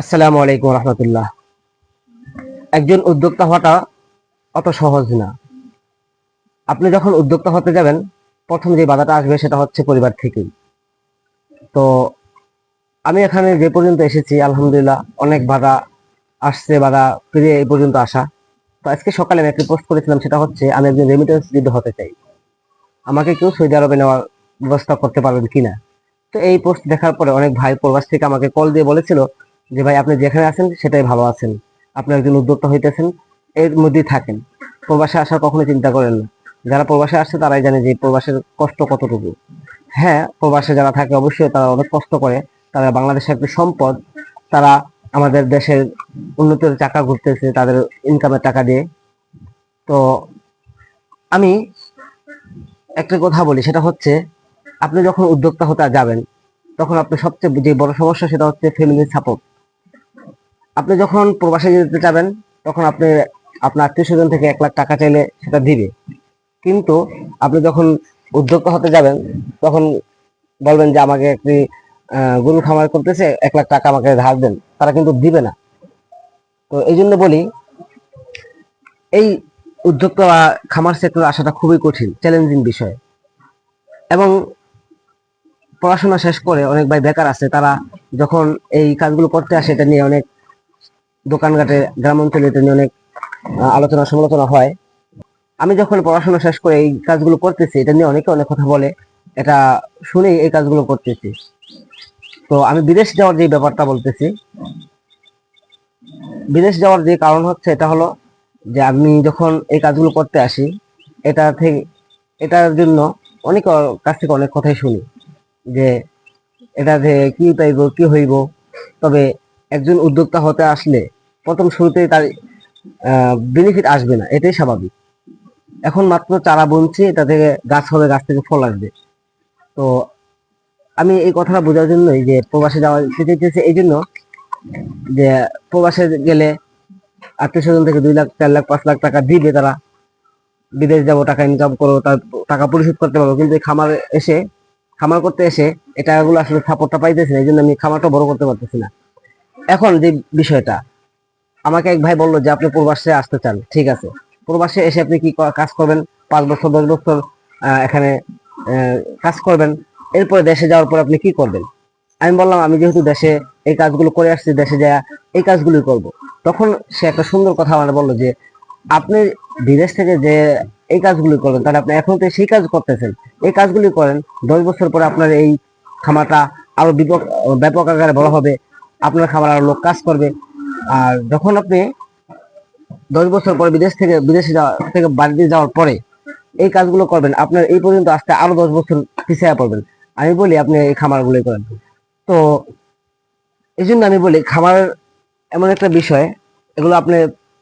আসসালামু আলাইকুম রহমতুল্লাহ। একজন উদ্যোক্তা হওয়াটা অত সহজ না। আপনি যখন উদ্যোক্তা হতে যাবেন, প্রথম যে বাধাটা আসবে সেটা হচ্ছে পরিবার থেকেই। তো আমি এখানে যে পর্যন্ত এসেছি, আলহামদুলিল্লাহ অনেক বাধা আসছে, বাধা ফিরে এই পর্যন্ত আসা। তো আজকে সকালে আমি একটি পোস্ট করেছিলাম, সেটা হচ্ছে, আমি একজন রেমিটেন্স যোদ্ধা হতে চাই, আমাকে কেউ সৌদি আরবে নেওয়ার ব্যবস্থা করতে পারবেন কিনা? তো এই পোস্ট দেখার পরে অনেক ভাই প্রবাস থেকে আমাকে কল দিয়ে বলেছিল যে ভাই আপনি যেখানে আছেন সেটাই ভালো আছেন। আপনি একজন উদ্যোক্তা হইতেছেন, এর মধ্যেই থাকেন। প্রবাসে আসার কখনো চিন্তা করেন না। যারা প্রবাসে আসছে তারাই জানে যে প্রবাসের কষ্ট কতটুকু। হ্যাঁ প্রবাসে যারা থাকে অবশ্যই তারা অনেক কষ্ট করে। তারা বাংলাদেশের একটি সম্পদ, তারা আমাদের দেশের উন্নতির চাকা ঘুরতেছে তাদের ইনকামের টাকা দিয়ে। তো আমি একটা কথা বলি, সেটা হচ্ছে আপনি যখন উদ্যোক্তা হতে যাবেন, তখন আপনি সবচেয়ে যে বড় সমস্যা সেটা হচ্ছে ফ্যামিলির সাপোর্ট আপনি যখন প্রবাসে যেতে যাবেন, তখন আপনি আপনার আত্মীয় স্বজন থেকে এক লাখ টাকা চাইলে সেটা দিবে। কিন্তু আপনি যখন উদ্যোক্তা হতে যাবেন, তখন বলবেন যে আমাকে একটি গরু খামার করতেছে, এক লাখ টাকা আমাকে ধার দেন। তারা কিন্তু দিবে না। তো এই জন্য বলি, এই উদ্যোক্তা বা খামার সেক্টর আসাটা খুবই কঠিন চ্যালেঞ্জিং বিষয়। এবং পড়াশোনা শেষ করে অনেক ভাই বেকার আছে, তারা যখন এই কাজগুলো করতে আসে, এটা নিয়ে অনেক দোকানঘাটে গ্রাম অঞ্চলে এটা নিয়ে অনেক আলোচনা সমালোচনা হয়। আমি যখন পড়াশোনা শেষ করে এই কাজগুলো করতেছি, এটা নিয়ে অনেকে অনেক কথা বলে, এটা শুনেই এই কাজগুলো করতেছি। তো আমি বিদেশ যাওয়ার যে ব্যাপারটা বলতেছি, বিদেশ যাওয়ার যে কারণ হচ্ছে এটা হলো যে আমি যখন এই কাজগুলো করতে আসি, এটা থেকে, এটার জন্য অনেক কাছ থেকে অনেক কথাই শুনি যে, এটা যে কি পাইব, কি হইব, তবে একজন উদ্যোক্তা হতে আসলে প্রথম শুরুতেই তার বেনিফিট আসবে না, এটাই স্বাভাবিক। এখন মাত্র চারা বুনছি, এটা থেকে গাছ হবে, গাছ থেকে ফল আসবে। তো আমি এই কথাটা বোঝার জন্যই যে প্রবাসে যাওয়া যেতে চাইতেছি এই জন্য যে প্রবাসে গেলে আত্মীয় স্বজন থেকে দুই লাখ, চার লাখ, পাঁচ লাখ টাকা দিবে তারা। বিদেশ যাব, টাকা ইনকাম করব, তার টাকা পরিশোধ করতে পারব, কিন্তু খামার এসে, খামার করতে এসে এই টাকাগুলো আসলে সাপোর্টটা পাইতেছে না, এই জন্য আমি খামারটা বড় করতে পারতেছি না। এখন যে বিষয়টা, আমাকে এক ভাই বলল যে আপনি প্রবাসে আসতে চান, ঠিক আছে। প্রবাসে এসে আপনি কি কাজ করবেন? পাঁচ বছর, দশ বছর এখানে কাজ করবেন। এরপরে দেশে যাওয়ার পর আপনি কি করবেন? আমি বললাম, আমি যেহেতু দেশে এই কাজগুলো করে আসছি, দেশে যা এই কাজগুলোই করব। তখন সে একটা সুন্দর কথা আমার বলল যে, আপনি বিদেশ থেকে যে এই কাজগুলি করবেন, তাহলে আপনি এখন তো সেই কাজ করতেছেন। এই কাজগুলি করেন, দশ বছর পরে আপনার এই খামারটা আরও ব্যাপক আকারে বড় হবে। আপনার খামার আরও লোক কাজ করবে। আর যখন আপনি দশ বছর পরে বিদেশ থেকে, বিদেশে যাওয়া, থেকে বাড়িতে যাওয়ার পরে এই কাজগুলো করবেন, আপনার এই পর্যন্ত আসতে আরও দশ বছর পিছিয়ে পড়বেন। আমি বলি, আপনি এই খামারগুলোই করেন। তো এই জন্য আমি বলি, খামার এমন একটা বিষয়, এগুলো আপনি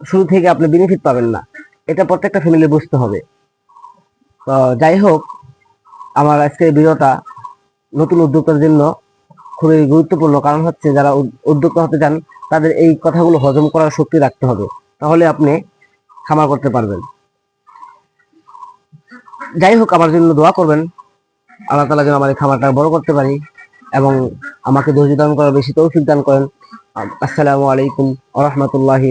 শুরু থেকে আপনি বেনিফিট পাবেন না। এটা প্রত্যেকটা ফ্যামিলি বুঝতে হবে। তো যাই হোক, আমার আজকে ভিডিওটা নতুন উদ্যোক্তার জন্য খুবই গুরুত্বপূর্ণ। কারণ হচ্ছে যারা উদ্যোক্তা হতে চান, তাদের এই কথাগুলো হজম করার শক্তি রাখতে হবে। তাহলে আপনি খামার করতে পারবেন। যাই হোক, আমার জন্য দোয়া করবেন। আল্লাহ তালা যেন আমার এই খামারটা বড় করতে পারি এবং আমাকে ধৈর্য দান করার বেশি তৌফিক দান করেন। আসসালামু আলাইকুম আ রহমতুল্লাহি